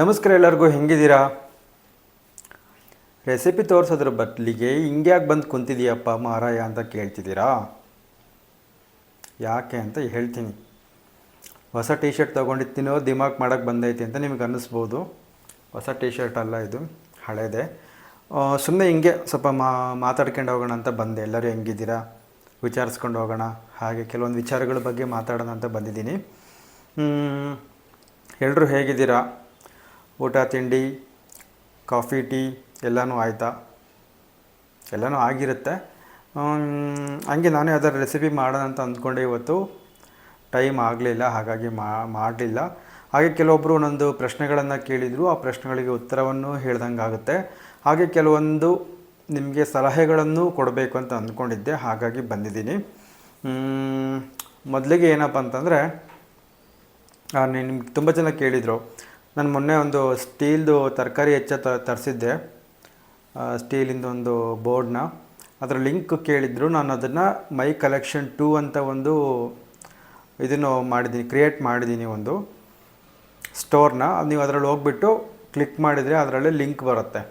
ನಮಸ್ಕಾರ ಎಲ್ಲರಿಗೂ, ಹೆಂಗಿದ್ದೀರಾ? ರೆಸಿಪಿ ತೋರಿಸೋದ್ರ ಬದಲಿಗೆ ಹಿಂಗ್ಯಾಕೆ ಬಂದು ಕುಂತಿದೀಯಪ್ಪ ಮಾರಾಯ ಅಂತ ಕೇಳ್ತಿದ್ದೀರಾ? ಯಾಕೆ ಅಂತ ಹೇಳ್ತೀನಿ. ಹೊಸ ಟೀ ಶರ್ಟ್ ತೊಗೊಂಡಿರ್ತೀನೋ ದಿಮಾಗ್ ಮಾಡೋಕ್ಕೆ ಬಂದೈತಿ ಅಂತ ನಿಮಗೆ ಅನ್ನಿಸ್ಬೋದು. ಹೊಸ ಟೀ ಶರ್ಟ್ ಅಲ್ಲ ಇದು, ಹಳೇದೆ. ಸುಮ್ಮನೆ ಹಿಂಗೆ ಸ್ವಲ್ಪ ಮಾ, ಮಾತಾಡ್ಕೊಂಡು ಹೋಗೋಣ ಅಂತ ಬಂದೆ. ಎಲ್ಲರೂ ಹೆಂಗಿದ್ದೀರಾ? ವಿಚಾರಿಸ್ಕೊಂಡು ಹೋಗೋಣ. ಹಾಗೆ ಕೆಲವೊಂದು ವಿಚಾರಗಳ ಬಗ್ಗೆ ಮಾತಾಡೋಣ ಅಂತ ಬಂದಿದ್ದೀನಿ. ಎಲ್ಲರೂ ಹೇಗಿದ್ದೀರಾ? ಊಟ, ತಿಂಡಿ, ಕಾಫಿ, ಟೀ ಎಲ್ಲನೂ ಆಯಿತಾ? ಎಲ್ಲನೂ ಆಗಿರುತ್ತೆ. ಹಂಗೆ ನಾನು ಅದರ ರೆಸಿಪಿ ಮಾಡೋಣ ಅಂತ ಅಂದ್ಕೊಂಡೆ ಇವತ್ತು. ಟೈಮ್ ಆಗಲಿಲ್ಲ, ಹಾಗಾಗಿ ಮಾಡಲಿಲ್ಲ. ಹಾಗೆ ಕೆಲವೊಬ್ಬರು ಒಂದೊಂದು ಪ್ರಶ್ನೆಗಳನ್ನು ಕೇಳಿದರು, ಆ ಪ್ರಶ್ನೆಗಳಿಗೆ ಉತ್ತರವನ್ನು ಹೇಳ್ದಂಗೆ ಆಗುತ್ತೆ ಹಾಗೆ ಕೆಲವೊಂದು ನಿಮಗೆ ಸಲಹೆಗಳನ್ನು ಕೊಡಬೇಕು ಅಂತ ಅಂದ್ಕೊಂಡಿದ್ದೆ, ಹಾಗಾಗಿ ಬಂದಿದ್ದೀನಿ. ಮೊದಲಿಗೆ ಏನಪ್ಪ ಅಂತಂದರೆ ನಿಮ್ಗೆ ತುಂಬ ಜನ ಕೇಳಿದರು ನಾನು ಮೊನ್ನೆ ಒಂದು ಸ್ಟೀಲ್ದು ತರಕಾರಿ ಹೆಚ್ಚ ತರಿಸಿದ್ದೆ. ಸ್ಟೀಲಿಂದ ಒಂದು ಬೋರ್ಡ್ನ. ಅದರ ಲಿಂಕ್ ಕೇಳಿದ್ರು. ನಾನು ಅದನ್ನು ಮೈ ಕಲೆಕ್ಷನ್ ಟೂ ಅಂತ ಒಂದು ಇದನ್ನು ಮಾಡಿದ್ದೀನಿ, ಕ್ರಿಯೇಟ್ ಮಾಡಿದ್ದೀನಿ ಒಂದು ಸ್ಟೋರ್ನ. ಅದು ನೀವು ಅದರಲ್ಲಿ ಹೋಗ್ಬಿಟ್ಟು ಕ್ಲಿಕ್ ಮಾಡಿದರೆ ಅದರಲ್ಲಿ ಲಿಂಕ್ ಬರುತ್ತೆ.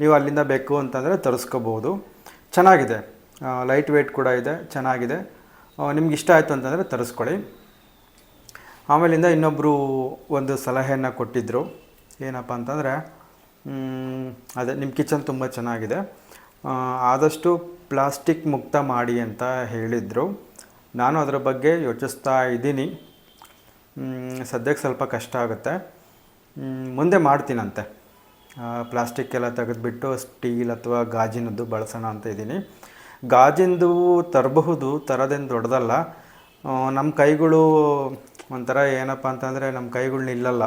ನೀವು ಅಲ್ಲಿಂದ ಬೇಕು ಅಂತಂದರೆ ತರಿಸ್ಕೋಬೋದು. ಚೆನ್ನಾಗಿದೆ. ಲೈಟ್ ವೆಯ್ಟ್ ಕೂಡ ಇದೆ. ಚೆನ್ನಾಗಿದೆ. ನಿಮ್ಗೆ ಇಷ್ಟ ಆಯಿತು ಅಂತಂದರೆ ತರಿಸ್ಕೊಳ್ಳಿ. ಆಮೇಲಿಂದ ಇನ್ನೊಬ್ಬರು ಒಂದು ಸಲಹೆಯನ್ನು ಕೊಟ್ಟಿದ್ದರು ಏನಪ್ಪ ಅಂತಂದರೆ ಅದೇ ನಿಮ್ಮ ಕಿಚನ್ ತುಂಬ ಚೆನ್ನಾಗಿದೆ. ಆದಷ್ಟು ಪ್ಲಾಸ್ಟಿಕ್ ಮುಕ್ತ ಮಾಡಿ ಅಂತ ಹೇಳಿದರು. ನಾನು ಅದರ ಬಗ್ಗೆ ಯೋಚಿಸ್ತಾ ಇದ್ದೀನಿ. ಸದ್ಯಕ್ಕೆ ಸ್ವಲ್ಪ ಕಷ್ಟ ಆಗುತ್ತೆ. ಮುಂದೆ ಮಾಡ್ತೀನಂತೆ. ಪ್ಲಾಸ್ಟಿಕ್ ಎಲ್ಲ ತೆಗೆದುಬಿಟ್ಟು ಸ್ಟೀಲ್ ಅಥವಾ ಗಾಜಿನದ್ದು ಬಳಸೋಣ ಅಂತ ಇದ್ದೀನಿ. ಗಾಜಿಂದು ತರಬಹುದು, ತರೋದೇನು ದೊಡ್ಡದಲ್ಲ. ನಮ್ಮ ಕೈಗಳು ಒಂಥರ ಏನಪ್ಪ ಅಂತಂದರೆ ನಮ್ಮ ಕೈಗಳು ನಿಲ್ಲಲ್ಲ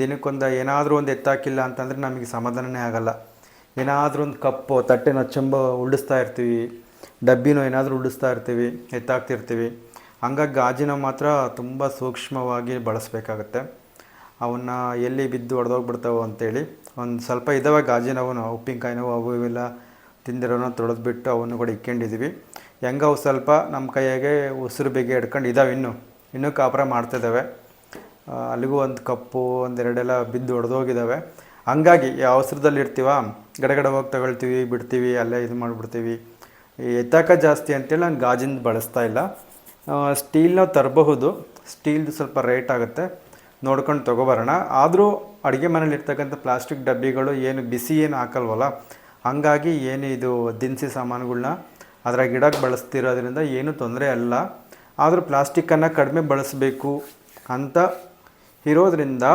ದಿನಕ್ಕೊಂದು ಏನಾದರೂ ಒಂದು ಎತ್ತಾಕಿಲ್ಲ ಅಂತಂದರೆ ನಮಗೆ ಸಮಾಧಾನನೇ ಆಗಲ್ಲ. ಏನಾದರೂ ಒಂದು ಕಪ್ಪು, ತಟ್ಟೆನ ಚೆಂಬ ಉಳಿಸ್ತಾ ಇರ್ತೀವಿ. ಡಬ್ಬಿನೋ ಏನಾದರೂ ಉಳಿಸ್ತಾ ಇರ್ತೀವಿ, ಎತ್ತಾಕ್ತಿರ್ತೀವಿ. ಹಂಗಾಗಿ ಗಾಜಿನ ಮಾತ್ರ ತುಂಬ ಸೂಕ್ಷ್ಮವಾಗಿ ಬಳಸಬೇಕಾಗತ್ತೆ. ಅವನ್ನ ಎಲ್ಲಿ ಬಿದ್ದು ಹೊಡೆದೋಗ್ಬಿಡ್ತಾವೋ ಅಂತೇಳಿ ಒಂದು ಸ್ವಲ್ಪ ಇದ್ದಾವೆ ಗಾಜಿನವನು ಉಪ್ಪಿನಕಾಯಿನವು ಅವು ಇವೆಲ್ಲ ತಿಂದಿರೋನ ತೊಳೆದ್ಬಿಟ್ಟು ಅವನ್ನು ಕೂಡ ಇಕ್ಕೊಂಡಿದ್ದೀವಿ ಹೆಂಗೆ ಅವು ಸ್ವಲ್ಪ ನಮ್ಮ ಕೈಯಾಗೆ ಉಸಿರು ಬೇಗ ಹಿಡ್ಕೊಂಡು ಇದ್ದಾವೆ ಇನ್ನೂ. ಇನ್ನೂ ಕಾಪುರ ಮಾಡ್ತಿದ್ದಾವೆ. ಅಲ್ಲಿಗೂ ಒಂದು ಕಪ್ಪು ಒಂದೆರಡೆಲ್ಲ ಬಿದ್ದು ಹೊಡೆದೋಗಿದ್ದಾವೆ ಹಂಗಾಗಿ ಅವಸರದಲ್ಲಿ ಇರ್ತೀವ? ಗಡಗಡ ಹೋಗಿ ತಗೊಳ್ತೀವಿ, ಬಿಡ್ತೀವಿ, ಅಲ್ಲೇ ಇದು ಮಾಡಿಬಿಡ್ತೀವಿ. ಎತ್ತಾಕ ಜಾಸ್ತಿ ಅಂತೇಳಿ ನಾನು ಗಾಜಿಂದ ಬಳಸ್ತಾ ಇಲ್ಲ. ಸ್ಟೀಲ್ನ ತರಬಹುದು. ಸ್ಟೀಲ್ದು ಸ್ವಲ್ಪ ರೇಟ್ ಆಗುತ್ತೆ. ನೋಡ್ಕೊಂಡು ತೊಗೊಬರೋಣ. ಆದರೂ ಅಡುಗೆ ಮನೇಲಿ ಇರ್ತಕ್ಕಂಥ ಪ್ಲಾಸ್ಟಿಕ್ ಡಬ್ಬಿಗಳು ಏನು ಬಿಸಿ ಏನು ಹಾಕಲ್ವಲ್ಲ, ಹಾಗಾಗಿ ಏನು ಇದು ದಿನಸಿ ಸಾಮಾನುಗಳನ್ನ ಅದ್ರಾಗ ಗಿಡಕ್ಕೆ ಬಳಸ್ತಿರೋದ್ರಿಂದ ಏನೂ ತೊಂದರೆ ಅಲ್ಲ. ಆದರೂ ಪ್ಲಾಸ್ಟಿಕ್ಕನ್ನು ಕಡಿಮೆ ಬಳಸಬೇಕು ಅಂತ ಇರೋದರಿಂದ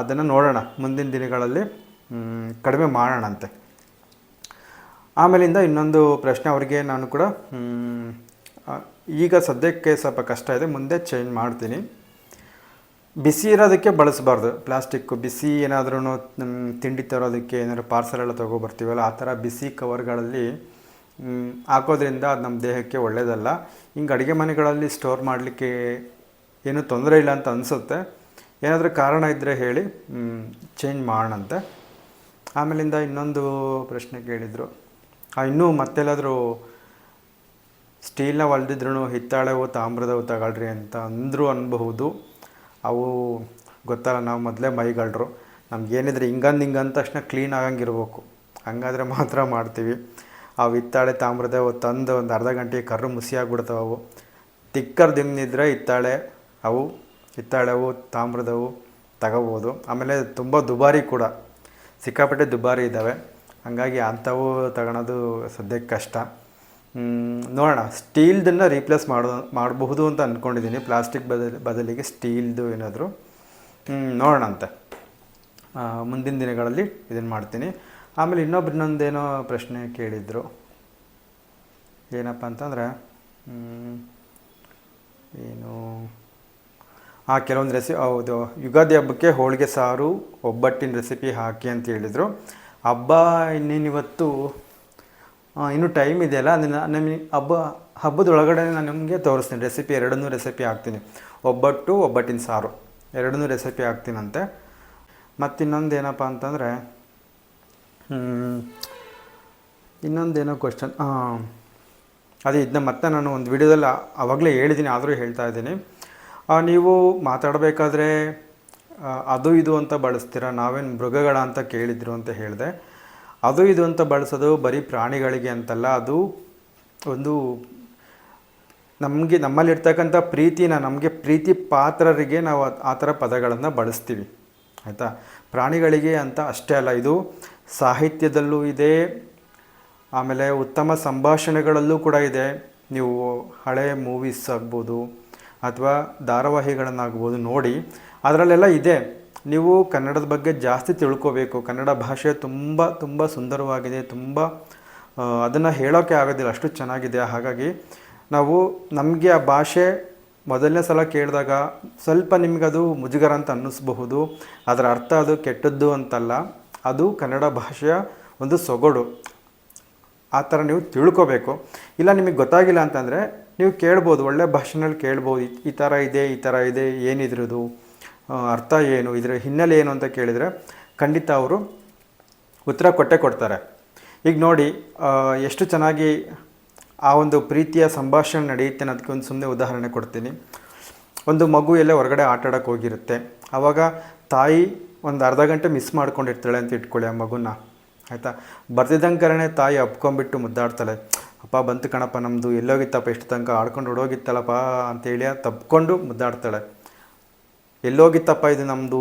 ಅದನ್ನು ನೋಡೋಣ ಮುಂದಿನ ದಿನಗಳಲ್ಲಿ ಕಡಿಮೆ ಮಾಡೋಣಂತೆ. ಆಮೇಲಿಂದ ಇನ್ನೊಂದು ಪ್ರಶ್ನೆ ಅವರಿಗೆ ನಾನು ಕೂಡ ಈಗ ಸದ್ಯಕ್ಕೆ ಸ್ವಲ್ಪ ಕಷ್ಟ ಇದೆ, ಮುಂದೆ ಚೇಂಜ್ ಮಾಡ್ತೀನಿ. ಬಿಸಿ ಇರೋದಕ್ಕೆ ಬಳಸಬಾರ್ದು, ಪ್ಲಾಸ್ಟಿಕ್ಕು. ಬಿಸಿ ಏನಾದ್ರೂ ತಿಂಡಿ ತರೋದಕ್ಕೆ ಏನಾದ್ರು ಪಾರ್ಸಲ್ ಎಲ್ಲ ತೊಗೊಬರ್ತೀವಲ್ಲ, ಆ ಥರ ಬಿಸಿ ಕವರ್ಗಳಲ್ಲಿ ಹಾಕೋದ್ರಿಂದ ಅದು ನಮ್ಮ ದೇಹಕ್ಕೆ ಒಳ್ಳೆಯದಲ್ಲ ಹಿಂಗೆ ಅಡುಗೆ ಮನೆಗಳಲ್ಲಿ ಸ್ಟೋರ್ ಮಾಡಲಿಕ್ಕೆ ಏನೂ ತೊಂದರೆ ಇಲ್ಲ ಅಂತ ಅನಿಸುತ್ತೆ. ಏನಾದರೂ ಕಾರಣ ಇದ್ದರೆ ಹೇಳಿ ಚೇಂಜ್ ಮಾಡೋಣಂತೆ. ಆಮೇಲಿಂದ ಇನ್ನೊಂದು ಪ್ರಶ್ನೆ ಕೇಳಿದರು. ಇನ್ನೂ ಮತ್ತೆಲ್ಲಾದರೂ ಸ್ಟೀಲ್ನ ಹೊಲ್ದಿದ್ರು ಹಿತ್ತಾಳೆವು ತಾಮ್ರದವು ತಗೊಳ್ರಿ ಅಂತ ಅಂದರು ಅನ್ಬಹುದು. ಅವು ಗೊತ್ತಲ್ಲ, ನಾವು ಮೊದಲೇ ಮೈಗಳ್ರು. ನಮ್ಗೇನಿದ್ರೆ ಹಿಂಗಂದು ಹಿಂಗಂದ ತಕ್ಷಣ ಕ್ಲೀನ್ ಆಗಂಗಿರ್ಬೇಕು. ಹಂಗಾದರೆ ಮಾತ್ರ ಮಾಡ್ತೀವಿ. ಅವು ಹಿತ್ತಾಳೆ ತಾಮ್ರದ ತಂದು ಒಂದು ಅರ್ಧ ಗಂಟೆಗೆ ಕರ್ರು ಮುಸಿ ಆಗ್ಬಿಡ್ತಾವೆ ಅವು. ತಿಕ್ಕರ್ ದಿಮ್ನಿದ್ರೆ ಹಿತ್ತಾಳೆ ಅವು ಹಿತ್ತಾಳೆವು ತಾಮ್ರದವು ತಗೋಬೋದು. ಆಮೇಲೆ ತುಂಬ ದುಬಾರಿ ಕೂಡ. ಸಿಕ್ಕಾಪಟ್ಟೆ ದುಬಾರಿ ಇದ್ದಾವೆ. ಹಾಗಾಗಿ ಅಂಥವು ತಗೊಳೋದು ಸದ್ಯಕ್ಕೆ ಕಷ್ಟ. ನೋಡೋಣ. ಸ್ಟೀಲ್ದನ್ನು ರೀಪ್ಲೇಸ್ ಮಾಡೋ ಮಾಡಬಹುದು ಅಂತ ಅಂದ್ಕೊಂಡಿದ್ದೀನಿ ಪ್ಲಾಸ್ಟಿಕ್ ಬದಲ್ ಬದಲಿಗೆ ಸ್ಟೀಲ್ದು ಏನಾದರೂ. ನೋಡೋಣಂತೆ. ಆ, ಮುಂದಿನ ದಿನಗಳಲ್ಲಿ ಇದನ್ನು ಮಾಡ್ತೀನಿ. ಆಮೇಲೆ ಇನ್ನೊಬ್ರು ಇನ್ನೊಂದೇನೋ ಪ್ರಶ್ನೆ ಕೇಳಿದರು. ಏನಪ್ಪ ಅಂತಂದರೆ ಏನು ಆ ಕೆಲವೊಂದು ರೆಸಿ ಹೌದು ಯುಗಾದಿ ಹಬ್ಬಕ್ಕೆ ಹೋಳಿಗೆ ಸಾರು ಒಬ್ಬಟ್ಟಿನ ರೆಸಿಪಿ ಹಾಕಿ ಅಂತ ಹೇಳಿದರು. ಹಬ್ಬ ಇನ್ನೇನು ಇವತ್ತು ಆ, ಇನ್ನೂ ಟೈಮ್ ಇದೆಯಲ್ಲ ಅದನ್ನು ನಮಗೆ ಹಬ್ಬ ಹಬ್ಬದ ಒಳಗಡೆ ನಾನು ನಿಮಗೆ ತೋರಿಸ್ತೀನಿ ರೆಸಿಪಿ ಎರಡನ್ನೂ ರೆಸಿಪಿ ಹಾಕ್ತೀನಿ. ಒಬ್ಬಟ್ಟು ಒಬ್ಬಟ್ಟಿನ ಸಾರು ಎರಡನ್ನೂ ರೆಸಿಪಿ ಹಾಕ್ತೀನಂತೆ. ಮತ್ತಿನ್ನೊಂದು ಏನಪ್ಪ ಅಂತಂದರೆ ಇನ್ನೊಂದೇನೋ ಕ್ವಶನ್ ಅದೇ ಇದನ್ನ ಮತ್ತೆ ನಾನು ಒಂದು ವಿಡಿಯೋದಲ್ಲಿ ಆವಾಗಲೇ ಹೇಳಿದ್ದೀನಿ ಆದರೂ ಹೇಳ್ತಾ ಇದ್ದೀನಿ. ನೀವು ಮಾತಾಡಬೇಕಾದ್ರೆ ಅದು ಇದು ಅಂತ ಬಳಸ್ತೀರ? ನಾವೇನು ಮೃಗಗಳ ಅಂತ ಕೇಳಿದ್ರು ಅಂತ ಹೇಳಿದೆ. ಅದು ಇದು ಅಂತ ಬಳಸೋದು ಬರೀ ಪ್ರಾಣಿಗಳಿಗೆ ಅಂತಲ್ಲ, ಅದು ಒಂದು ನಮಗೆ ನಮ್ಮಲ್ಲಿರ್ತಕ್ಕಂಥ ಪ್ರೀತಿನ, ನಮಗೆ ಪ್ರೀತಿ ಪಾತ್ರರಿಗೆ ನಾವು ಆ ಥರ ಪದಗಳನ್ನು ಬಳಸ್ತೀವಿ. ಆಯಿತಾ? ಪ್ರಾಣಿಗಳಿಗೆ ಅಂತ ಅಷ್ಟೇ ಅಲ್ಲ, ಇದು ಸಾಹಿತ್ಯದಲ್ಲೂ ಇದೆ, ಆಮೇಲೆ ಉತ್ತಮ ಸಂಭಾಷಣೆಗಳಲ್ಲೂ ಕೂಡ ಇದೆ. ನೀವು ಹಳೆ ಮೂವೀಸ್ ಆಗ್ಬೋದು ಅಥವಾ ಧಾರಾವಾಹಿಗಳನ್ನಾಗ್ಬೋದು ನೋಡಿ, ಅದರಲ್ಲೆಲ್ಲ ಇದೆ. ನೀವು ಕನ್ನಡದ ಬಗ್ಗೆ ಜಾಸ್ತಿ ತಿಳ್ಕೋಬೇಕು. ಕನ್ನಡ ಭಾಷೆ ತುಂಬ ತುಂಬ ಸುಂದರವಾಗಿದೆ, ತುಂಬ ಅದನ್ನು ಹೇಳೋಕ್ಕೆ ಆಗೋದಿಲ್ಲ, ಅಷ್ಟು ಚೆನ್ನಾಗಿದೆ. ಹಾಗಾಗಿ ನಾವು ನಮಗೆ ಆ ಭಾಷೆ ಮೊದಲನೇ ಸಲ ಕೇಳಿದಾಗ ಸ್ವಲ್ಪ ನಿಮಗದು ಮುಜುಗರ ಅಂತ ಅನ್ನಿಸ್ಬಹುದು, ಅದರ ಅರ್ಥ ಅದು ಕೆಟ್ಟದ್ದು ಅಂತಲ್ಲ, ಅದು ಕನ್ನಡ ಭಾಷೆಯ ಒಂದು ಸೊಗಡು. ಆ ಥರ ನೀವು ತಿಳ್ಕೊಬೇಕು. ಇಲ್ಲ ನಿಮಗೆ ಗೊತ್ತಾಗಿಲ್ಲ ಅಂತಂದರೆ ನೀವು ಕೇಳ್ಬೋದು, ಒಳ್ಳೆ ಭಾಷೆನಲ್ಲಿ ಕೇಳ್ಬೋದು, ಈ- ಥರ ಇದೆ, ಈ ಥರ ಇದೆ, ಏನಿದ್ರದು ಅರ್ಥ ಏನು, ಇದರ ಹಿನ್ನೆಲೆ ಏನು ಅಂತ ಕೇಳಿದರೆ ಖಂಡಿತ ಅವರು ಉತ್ತರ ಕೊಟ್ಟೆ ಕೊಡ್ತಾರೆ. ಈಗ ನೋಡಿ ಎಷ್ಟು ಚೆನ್ನಾಗಿ ಆ ಒಂದು ಪ್ರೀತಿಯ ಸಂಭಾಷಣೆ ನಡೆಯುತ್ತೆ ಅನ್ನೋದಕ್ಕೆ ಒಂದು ಸುಮ್ಮನೆ ಉದಾಹರಣೆ ಕೊಡ್ತೀನಿ. ಒಂದು ಮಗು ಎಲ್ಲೇ ಹೊರಗಡೆ ಆಟ ಆಡೋಕೆ ಹೋಗಿರುತ್ತೆ. ಆವಾಗ ತಾಯಿ ಒಂದು ಅರ್ಧ ಗಂಟೆ ಮಿಸ್ ಮಾಡ್ಕೊಂಡಿರ್ತಾಳೆ ಅಂತ ಇಟ್ಕೊಳ್ಳಿ ಆ ಮಗುನ. ಆಯಿತಾ? ಬರ್ತಿದ್ದಂಗೆ ತಾಯಿ ಅಪ್ಕೊಂಬಿಟ್ಟು ಮುದ್ದಾಡ್ತಾಳೆ. ಅಪ್ಪ ಬಂತು ಕಣಪ್ಪ ನಮ್ಮದು ಎಲ್ಲೋಗಿತ್ತಪ್ಪ ಎಷ್ಟು ತನಕ ಆಡ್ಕೊಂಡು ಹೊಡೋಗಿತ್ತಲ್ಲಪ್ಪ ಅಂತೇಳಿ ತಪ್ಕೊಂಡು ಮುದ್ದಾಡ್ತಾಳೆ. ಎಲ್ಲೋಗಿತ್ತಪ್ಪ ಇದು ನಮ್ಮದು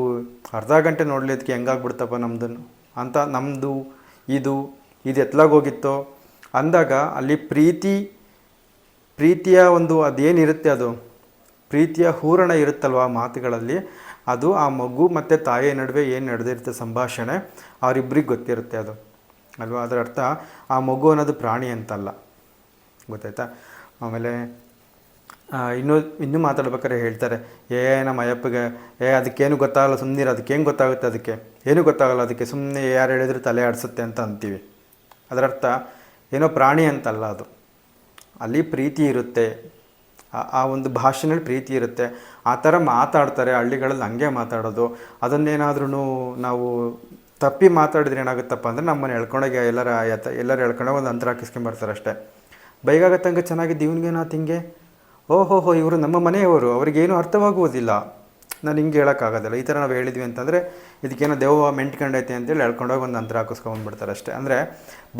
ಅರ್ಧ ಗಂಟೆ ನೋಡ್ಲಿದ್ದಕ್ಕೆ ಹೆಂಗಾಗ್ಬಿಡ್ತಪ್ಪ ನಮ್ಮದನ್ನು ಅಂತ ನಮ್ಮದು ಇದು ಇದು ಎತ್ಲಾಗೋಗಿತ್ತೋ ಅಂದಾಗ ಅಲ್ಲಿ ಪ್ರೀತಿ, ಪ್ರೀತಿಯ ಒಂದು ಅದೇನಿರುತ್ತೆ ಅದು? ಪ್ರೀತಿಯ ಹೂರಣ ಇರುತ್ತಲ್ವ ಮಾತುಗಳಲ್ಲಿ? ಅದು ಆ ಮಗು ಮತ್ತು ತಾಯಿಯ ನಡುವೆ ಏನು ನಡೆದಿರುತ್ತೆ ಸಂಭಾಷಣೆ? ಅವರಿಬ್ಬರಿಗೆ ಗೊತ್ತಿರುತ್ತೆ ಅದು. ಅಲ್ವಾ? ಅದರ ಅರ್ಥ ಆ ಮಗು ಅನ್ನೋದು ಪ್ರಾಣಿ ಅಂತಲ್ಲ. ಗೊತ್ತಾಯ್ತಾ? ಆಮೇಲೆ ಇನ್ನೂ ಇನ್ನೂ ಮಾತಾಡ್ಬೇಕಾದ್ರೆ ಹೇಳ್ತಾರೆ, ಏ, ನಮ್ಮ ಅಯ್ಯಪ್ಪಗೆ, ಏ, ಅದಕ್ಕೇನು ಗೊತ್ತಾಗಲ್ಲ ಸುಮ್ಮನೆ ಅದಕ್ಕೇನು ಗೊತ್ತಾಗುತ್ತೆ ಅದಕ್ಕೆ? ಏನೂ ಗೊತ್ತಾಗಲ್ಲ ಅದಕ್ಕೆ? ಸುಮ್ಮನೆ ಯಾರು ಹೇಳಿದ್ರು ತಲೆ ಆಡಿಸುತ್ತೆ ಅಂತ ಅಂತೀವಿ. ಅದರರ್ಥ ಏನೋ ಪ್ರಾಣಿ ಅಂತಲ್ಲ ಅದು. ಅಲ್ಲಿ ಪ್ರೀತಿ ಇರುತ್ತೆ. ಆ- ಒಂದು ಭಾಷೆನಲ್ಲಿ ಪ್ರೀತಿ ಇರುತ್ತೆ. ಆ ಥರ ಮಾತಾಡ್ತಾರೆ, ಹಳ್ಳಿಗಳಲ್ಲಿ ಹಂಗೆ ಮಾತಾಡೋದು. ಅದನ್ನೇನಾದ್ರೂ ನಾವು ತಪ್ಪಿ ಮಾತಾಡಿದ್ರೆ ಏನಾಗುತ್ತಪ್ಪ ಅಂದರೆ ನಮ್ಮನ್ನು ಎಳ್ಕೊಂಡೋಗಿ ಎಲ್ಲರ ಆಯತ್ತ ಎಲ್ಲರೂ ಎಳ್ಕೊಂಡೋಗಿ ಒಂದು ಅಂತರ ಹಾಕಿಸ್ಕೊಂಬರ್ತಾರೆ ಅಷ್ಟೇ. ಬೈಗಾಗತ್ತಂಗೆ ಚೆನ್ನಾಗಿದ್ದು, ಇವನಿಗೇನಾತು ಹಿಂಗೆ? ಓಹೋಹೋ, ಇವರು ನಮ್ಮ ಮನೆಯವರು, ಅವ್ರಿಗೇನು ಅರ್ಥವಾಗುವುದಿಲ್ಲ. ನಾನು ಹಿಂಗೆ ಹೇಳೋಕ್ಕಾಗೋದಿಲ್ಲ. ಈ ಥರ ನಾವು ಹೇಳಿದ್ವಿ ಅಂತಂದರೆ, ಇದಕ್ಕೇನೋ ದೇವ ಮೆಂಟ್ಕೊಂಡೈತೆ ಅಂತೇಳಿ ಹೇಳ್ಕೊಂಡೋಗಿ ಒಂದು ಅಂತರ ಹಾಕಿಸ್ಕೊಂಡ್ಬಿಡ್ತಾರೆ ಅಷ್ಟೇ. ಅಂದರೆ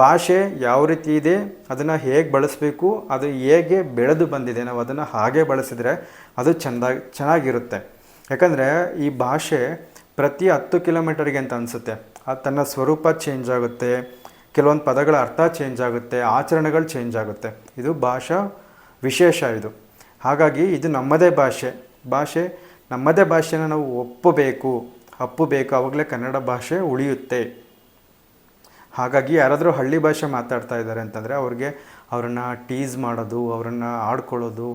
ಭಾಷೆ ಯಾವ ರೀತಿ ಇದೆ, ಅದನ್ನು ಹೇಗೆ ಬಳಸಬೇಕು, ಅದು ಹೇಗೆ ಬೆಳೆದು ಬಂದಿದೆ, ನಾವು ಅದನ್ನು ಹಾಗೆ ಬಳಸಿದರೆ ಅದು ಚೆಂದಾಗಿ ಚೆನ್ನಾಗಿರುತ್ತೆ. ಯಾಕಂದರೆ ಈ ಭಾಷೆ ಪ್ರತಿ ಹತ್ತು ಕಿಲೋಮೀಟರ್ಗೆ ಅಂತ ಅನಿಸುತ್ತೆ. ಅದು ತನ್ನ ಸ್ವರೂಪ ಚೇಂಜ್ ಆಗುತ್ತೆ, ಕೆಲವೊಂದು ಪದಗಳ ಅರ್ಥ ಚೇಂಜ್ ಆಗುತ್ತೆ, ಆಚರಣೆಗಳು ಚೇಂಜ್ ಆಗುತ್ತೆ. ಇದು ಭಾಷಾ ವಿಶೇಷ ಇದು. ಹಾಗಾಗಿ ಇದು ನಮ್ಮದೇ ಭಾಷೆ. ಭಾಷೆ ನಮ್ಮದೇ ಭಾಷೆನ ನಾವು ಒಪ್ಪಬೇಕು, ಅಪ್ಪಬೇಕು, ಆವಾಗಲೇ ಕನ್ನಡ ಭಾಷೆ ಉಳಿಯುತ್ತೆ. ಹಾಗಾಗಿ ಯಾರಾದರೂ ಹಳ್ಳಿ ಭಾಷೆ ಮಾತಾಡ್ತಾ ಇದ್ದಾರೆ ಅಂತಂದರೆ ಅವ್ರಿಗೆ ಅವರನ್ನು ಟೀಸ್ ಮಾಡೋದು, ಅವರನ್ನು ಆಡ್ಕೊಳ್ಳೋದು,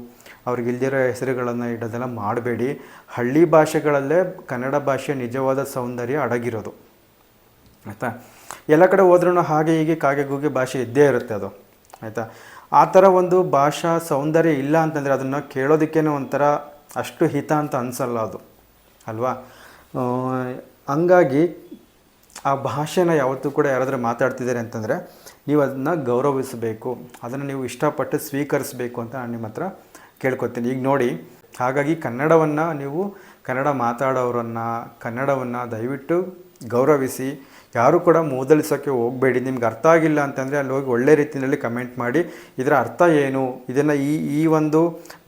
ಅವ್ರಿಗೆ ಇಲ್ದಿರೋ ಹೆಸರುಗಳನ್ನು ಇಡೋದೆಲ್ಲ ಮಾಡಬೇಡಿ. ಹಳ್ಳಿ ಭಾಷೆಗಳಲ್ಲೇ ಕನ್ನಡ ಭಾಷೆ ನಿಜವಾದ ಸೌಂದರ್ಯ ಅಡಗಿರೋದು. ಆಯಿತಾ? ಎಲ್ಲ ಕಡೆ ಹೋದ್ರೂ ಹಾಗೆ ಹೀಗೆ ಕಾಗೆ ಗೂಗೆ ಭಾಷೆ ಇದ್ದೇ ಇರುತ್ತೆ ಅದು. ಆಯಿತಾ? ಆ ಥರ ಒಂದು ಭಾಷಾ ಸೌಂದರ್ಯ ಇಲ್ಲ ಅಂತಂದರೆ ಅದನ್ನು ಕೇಳೋದಕ್ಕೇನೆ ಒಂಥರ ಅಷ್ಟು ಹಿತ ಅಂತ ಅನಿಸಲ್ಲ ಅದು. ಅಲ್ವಾ? ಹಂಗಾಗಿ ಆ ಭಾಷೆನ ಯಾವತ್ತೂ ಕೂಡ ಯಾರಾದರೂ ಮಾತಾಡ್ತಿದ್ದಾರೆ ಅಂತಂದರೆ ನೀವು ಅದನ್ನ ಗೌರವಿಸಬೇಕು, ಅದನ್ನು ನೀವು ಇಷ್ಟಪಟ್ಟು ಸ್ವೀಕರಿಸಬೇಕು ಅಂತ ನಾನು ನಿಮ್ಮ ಹತ್ರ ಕೇಳ್ಕೊತೀನಿ. ಈಗ ನೋಡಿ, ಹಾಗಾಗಿ ಕನ್ನಡವನ್ನು ನೀವು ಕನ್ನಡ ಮಾತಾಡೋರನ್ನು, ಕನ್ನಡವನ್ನು ದಯವಿಟ್ಟು ಗೌರವಿಸಿ ಯಾರು ಕೂಡ ಮೂದಲಿಸೋಕ್ಕೆ ಹೋಗಬೇಡಿ, ನಿಮ್ಗೆ ಅರ್ಥ ಆಗಿಲ್ಲ ಅಂತಂದರೆ ಅಲ್ಲಿ ಹೋಗಿ ಒಳ್ಳೆ ರೀತಿಯಲ್ಲಿ ಕಮೆಂಟ್ ಮಾಡಿ, ಇದರ ಅರ್ಥ ಏನು? ಇದನ್ನು ಈ ಈ ಒಂದು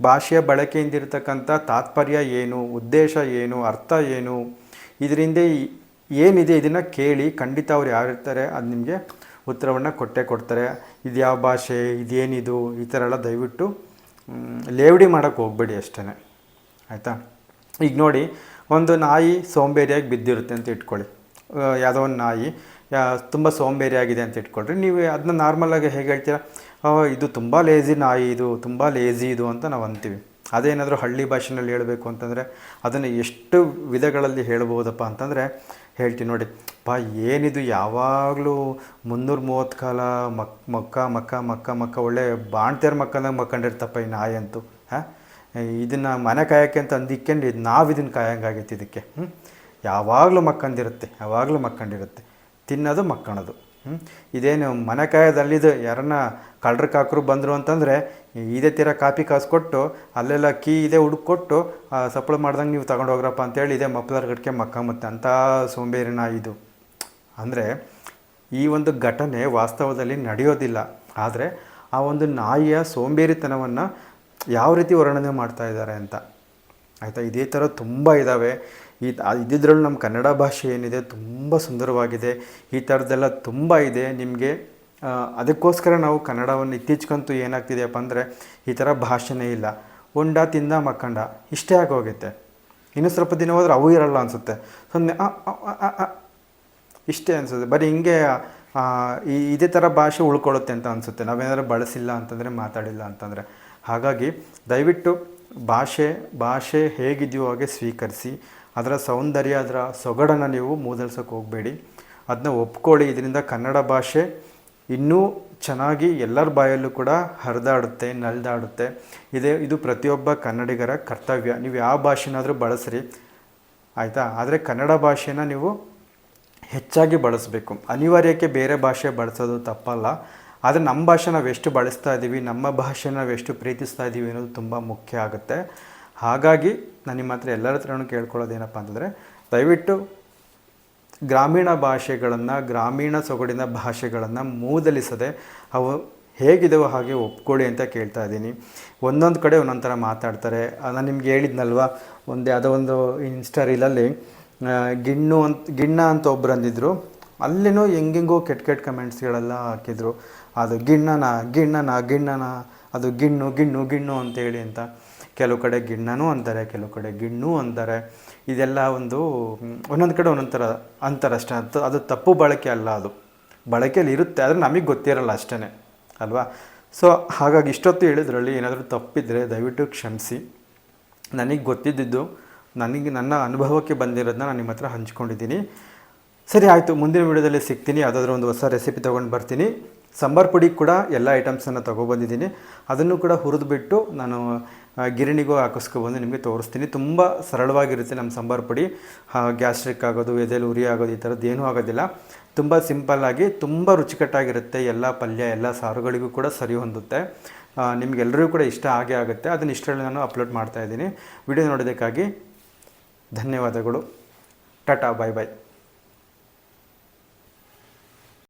ಭಾಷೆಯ ಬಳಕೆಯಿಂದ ಇರತಕ್ಕಂಥ ತಾತ್ಪರ್ಯ ಏನು? ಉದ್ದೇಶ ಏನು? ಅರ್ಥ ಏನು? ಇದರಿಂದ ಏನಿದೆ ಇದನ್ನು ಕೇಳಿ ಖಂಡಿತ ಅವ್ರು ಯಾರಿರ್ತಾರೆ ಅದು ನಿಮಗೆ ಉತ್ತರವನ್ನು ಕೊಟ್ಟೇ ಕೊಡ್ತಾರೆ. ಇದು ಯಾವ ಭಾಷೆ? ಇದೇನಿದು? ಈ ಥರ ಎಲ್ಲ ದಯವಿಟ್ಟು ಲೇವಡಿ ಮಾಡೋಕ್ಕೆ ಹೋಗಬೇಡಿ ಅಷ್ಟೇ ಆಯಿತಾ? ಈಗ ನೋಡಿ, ಒಂದು ನಾಯಿ ಸೋಂಬೇರಿಯಾಗಿ ಬಿದ್ದಿರುತ್ತೆ ಅಂತ ಇಟ್ಕೊಳ್ಳಿ. ಯಾವುದೋ ಒಂದು ನಾಯಿ ತುಂಬ ಸೋಂಬೇರಿಯಾಗಿದೆ ಅಂತ ಇಟ್ಕೊಂಡ್ರೆ ನೀವು ಅದನ್ನ ನಾರ್ಮಲಾಗಿ ಹೇಗೆ ಹೇಳ್ತೀರಾ? ಇದು ತುಂಬ ಲೇಜಿ ನಾಯಿ ಇದು, ತುಂಬ ಲೇಜಿ ಇದು ಅಂತ ನಾವು ಅಂತೀವಿ. ಅದೇನಾದರೂ ಹಳ್ಳಿ ಭಾಷೆನಲ್ಲಿ ಹೇಳಬೇಕು ಅಂತಂದರೆ ಅದನ್ನು ಎಷ್ಟು ವಿಧಗಳಲ್ಲಿ ಹೇಳ್ಬೋದಪ್ಪ ಅಂತಂದರೆ ಹೇಳ್ತೀನಿ ನೋಡಿ. ಪಾ, ಏನಿದು ಯಾವಾಗಲೂ ಮುನ್ನೂರ ಮೂವತ್ತು ಕಾಲ ಮಕ್, ಮಕ್ಕ ಮಕ್ಕ ಮಕ್ಕ ಮಕ್ಕ, ಒಳ್ಳೆ ಬಾಣ್ತೇರ ಮಕ್ಕಂದಾಗ ಮಕ್ಕಂಡಿರ್ತಪ್ಪ ಈ ನಾಯಿ ಅಂತೂ, ಹಾಂ? ಇದನ್ನು ಮನೆ ಕಾಯಕ್ಕೆ ಅಂತ ಅಂದಿಕ್ಕೊಂಡು ಇದು ನಾವು ಇದನ್ನು ಕಾಯಂಗಾಗೈತೆ ಇದಕ್ಕೆ ಹ್ಞೂ ಯಾವಾಗಲೂ ಮಕ್ಕಂದಿರುತ್ತೆ, ಯಾವಾಗಲೂ ಮಕ್ಕಂಡಿರುತ್ತೆ. ತಿನ್ನೋದು ಮಕ್ಕಳದು. ಇದೇನು ಮನೆ ಯಾರನ್ನ ಕಳ್ರ ಕಾಕರು ಬಂದರು ಅಂತಂದರೆ ಇದೇ ತೀರ ಕಾಪಿ ಕಾಸು ಕೊಟ್ಟು, ಅಲ್ಲೆಲ್ಲ ಕೀ ಇದೆ ಹುಡುಕೊಟ್ಟು ಸಪ್ಲೈ ಮಾಡ್ದಂಗೆ ನೀವು ತಗೊಂಡು ಹೋಗ್ರಪ್ಪ ಅಂತೇಳಿ ಇದೇ ಮಪ್ಲರ್ ಗಟ್ಕೆ ಮಕ್ಕಂಬತ್ತೆ. ಅಂಥ ಸೋಂಬೇರಿನ ಇದು. ಅಂದರೆ ಈ ಒಂದು ಘಟನೆ ವಾಸ್ತವದಲ್ಲಿ ನಡೆಯೋದಿಲ್ಲ. ಆದರೆ ಆ ಒಂದು ನಾಯಿಯ ಸೋಂಬೇರಿತನವನ್ನು ಯಾವ ರೀತಿ ವರ್ಣನೆ ಮಾಡ್ತಾ ಇದ್ದಾರೆ ಅಂತ. ಆಯಿತಾ? ಇದೇ ಥರ ತುಂಬ ಇದ್ದಾವೆ ಈ ಇದ್ದಿದ್ರಲ್ಲಿ ನಮ್ಮ ಕನ್ನಡ ಭಾಷೆ ಏನಿದೆ ತುಂಬ ಸುಂದರವಾಗಿದೆ. ಈ ಥರದ್ದೆಲ್ಲ ತುಂಬ ಇದೆ. ನಿಮಗೆ ಅದಕ್ಕೋಸ್ಕರ ನಾವು ಕನ್ನಡವನ್ನು ಇತ್ತೀಚೆಗಂತೂ ಏನಾಗ್ತಿದೆಯಪ್ಪ ಅಂದರೆ ಈ ಥರ ಭಾಷೆನೇ ಇಲ್ಲ. ಉಂಡ, ತಿಂದ, ಮಕ್ಕಂಡ, ಇಷ್ಟೇ ಆಗೋಗುತ್ತೆ. ಇನ್ನೂ ಸ್ವಲ್ಪ ದಿನ ಹೋದ್ರೆ ಅವು ಇರಲ್ಲ ಅನಿಸುತ್ತೆ. ಸೊನ್ನೆ. ಇಷ್ಟೇ ಅನಿಸುತ್ತೆ. ಬರೀ ಹಿಂಗೆ ಈ, ಇದೇ ಥರ ಭಾಷೆ ಉಳ್ಕೊಳ್ಳುತ್ತೆ ಅಂತ ಅನಿಸುತ್ತೆ. ನಾವೇನಾದರೂ ಬಳಸಿಲ್ಲ ಅಂತಂದರೆ, ಮಾತಾಡಿಲ್ಲ ಅಂತಂದರೆ. ಹಾಗಾಗಿ ದಯವಿಟ್ಟು ಭಾಷೆ ಭಾಷೆ ಹೇಗಿದೆಯೋ ಹಾಗೆ ಸ್ವೀಕರಿಸಿ. ಅದರ ಸೌಂದರ್ಯ, ಅದರ ಸೊಗಡನ್ನು ನೀವು ಮೂದಲ್ಸೋಕೆ ಹೋಗಬೇಡಿ. ಅದನ್ನ ಒಪ್ಕೊಳ್ಳಿ. ಇದರಿಂದ ಕನ್ನಡ ಭಾಷೆ ಇನ್ನೂ ಚೆನ್ನಾಗಿ ಎಲ್ಲರ ಬಾಯಲ್ಲೂ ಕೂಡ ಹರಿದಾಡುತ್ತೆ, ನಲಿದಾಡುತ್ತೆ. ಇದೇ, ಇದು ಪ್ರತಿಯೊಬ್ಬ ಕನ್ನಡಿಗರ ಕರ್ತವ್ಯ. ನೀವು ಯಾವ ಭಾಷೆನಾದರೂ ಬಳಸ್ರಿ, ಆಯಿತಾ? ಆದರೆ ಕನ್ನಡ ಭಾಷೆನ ನೀವು ಹೆಚ್ಚಾಗಿ ಬಳಸಬೇಕು. ಅನಿವಾರ್ಯಕ್ಕೆ ಬೇರೆ ಭಾಷೆ ಬಳಸೋದು ತಪ್ಪಲ್ಲ. ಆದರೆ ನಮ್ಮ ಭಾಷೆ ನಾವು ಎಷ್ಟು ಬಳಸ್ತಾ ಇದ್ದೀವಿ ನಮ್ಮ ಭಾಷೆ ನಾವು ಎಷ್ಟು ಪ್ರೀತಿಸ್ತಾ ಇದ್ದೀವಿ ಅನ್ನೋದು ತುಂಬ ಮುಖ್ಯ ಆಗುತ್ತೆ. ಹಾಗಾಗಿ ನಾನು ನಿಮ್ಮ ಹತ್ರ ಎಲ್ಲರ ಹತ್ರನೂ ಕೇಳ್ಕೊಳ್ಳೋದೇನಪ್ಪ ಅಂತಂದರೆ, ದಯವಿಟ್ಟು ಗ್ರಾಮೀಣ ಭಾಷೆಗಳನ್ನು, ಗ್ರಾಮೀಣ ಸೊಗಡಿನ ಭಾಷೆಗಳನ್ನು ಮೂದಲಿಸದೆ ಅವು ಹೇಗಿದೆವೋ ಹಾಗೆ ಒಪ್ಕೊಳ್ಳಿ ಅಂತ ಕೇಳ್ತಾ ಇದ್ದೀನಿ. ಒಂದೊಂದು ಕಡೆ ಒಂದೊಂದು ಥರ ಮಾತಾಡ್ತಾರೆ. ನಾನು ನಿಮ್ಗೆ ಹೇಳಿದ್ನಲ್ವ, ಒಂದು ಯಾವುದೋ ಒಂದು ಇನ್ಸ್ಟಾ ರೀಲಲ್ಲಿ ಗಿಣ್ಣು ಅಂತ, ಗಿಣ್ಣ ಅಂತ ಒಬ್ರು ಅಂದಿದ್ರು. ಅಲ್ಲಿನೂ ಹೆಂಗೆಂಗೋ ಕೆಟ್ಟ ಕೆಟ್ಟ ಕಮೆಂಟ್ಸ್ಗಳೆಲ್ಲ ಹಾಕಿದರು. ಅದು ಗಿಣ್ಣನ ಗಿಣ್ಣನ ಗಿಣ್ಣನ, ಅದು ಗಿಣ್ಣು ಗಿಣ್ಣು ಗಿಣ್ಣು ಅಂತೇಳಿ ಅಂತ. ಕೆಲವು ಕಡೆ ಗಿಣ್ಣನೂ ಅಂತಾರೆ, ಕೆಲವು ಕಡೆ ಗಿಣ್ಣು ಅಂತಾರೆ. ಇದೆಲ್ಲ ಒಂದು, ಒಂದೊಂದು ಕಡೆ ಒಂದೊಂದು ಥರ ಅಂತಾರೆ ಅಷ್ಟೇ. ಅದು ಅದು ತಪ್ಪು ಬಳಕೆ ಅಲ್ಲ ಅದು. ಬಳಕೆಯಲ್ಲಿ ಇರುತ್ತೆ, ಆದರೆ ನಮಗೆ ಗೊತ್ತಿರಲ್ಲ ಅಷ್ಟೇ ಅಲ್ವಾ? ಸೊ ಹಾಗಾಗಿ ಇಷ್ಟೊತ್ತು ಹೇಳಿದ್ರಲ್ಲಿ ಏನಾದರೂ ತಪ್ಪಿದ್ರೆ ದಯವಿಟ್ಟು ಕ್ಷಮಿಸಿ. ನನಗೆ ಗೊತ್ತಿದ್ದಿದ್ದು, ನನಗೆ ನನ್ನ ಅನುಭವಕ್ಕೆ ಬಂದಿರೋದನ್ನ ನಾನು ನಿಮ್ಮ ಹತ್ರ ಹಂಚ್ಕೊಂಡಿದ್ದೀನಿ. ಸರಿ, ಆಯಿತು. ಮುಂದಿನ ವಿಡಿಯೋದಲ್ಲಿ ಸಿಗ್ತೀನಿ. ಯಾವುದಾದ್ರೂ ಒಂದು ಹೊಸ ರೆಸಿಪಿ ತೊಗೊಂಡು ಬರ್ತೀನಿ. ಸಾಂಬಾರ್ ಪುಡಿ ಕೂಡ ಎಲ್ಲ ಐಟಮ್ಸನ್ನು ತೊಗೊಬಂದಿದ್ದೀನಿ. ಅದನ್ನು ಕೂಡ ಹುರಿದುಬಿಟ್ಟು ನಾನು ಗಿರಣಿಗೂ ಹಾಕಿಸ್ಕೊಬಂದು ನಿಮಗೆ ತೋರಿಸ್ತೀನಿ. ತುಂಬ ಸರಳವಾಗಿರುತ್ತೆ ನಮ್ಮ ಸಾಂಬಾರು ಪುಡಿ. ಗ್ಯಾಸ್ಟ್ರಿಕ್ ಆಗೋದು, ಎದೆಲು ಉರಿ ಆಗೋದು ಈ ಥರದ್ದು ಏನೂ ಆಗೋದಿಲ್ಲ. ತುಂಬ ಸಿಂಪಲ್ಲಾಗಿ ತುಂಬ ರುಚಿಕಟ್ಟಾಗಿರುತ್ತೆ ಎಲ್ಲ ಪಲ್ಯ, ಎಲ್ಲ ಸಾರುಗಳಿಗೂ ಕೂಡ ಸರಿ ಹೊಂದುತ್ತೆ. ನಿಮಗೆಲ್ಲರಿಗೂ ಕೂಡ ಇಷ್ಟ ಆಗೇ ಆಗುತ್ತೆ. ಅದನ್ನು ಇಷ್ಟರಲ್ಲಿ ನಾನು ಅಪ್ಲೋಡ್ ಮಾಡ್ತಾ ಇದ್ದೀನಿ. ವಿಡಿಯೋ ನೋಡೋದಕ್ಕಾಗಿ ಧನ್ಯವಾದಗಳು. ಟಾಟಾ, ಬಾಯ್ ಬಾಯ್.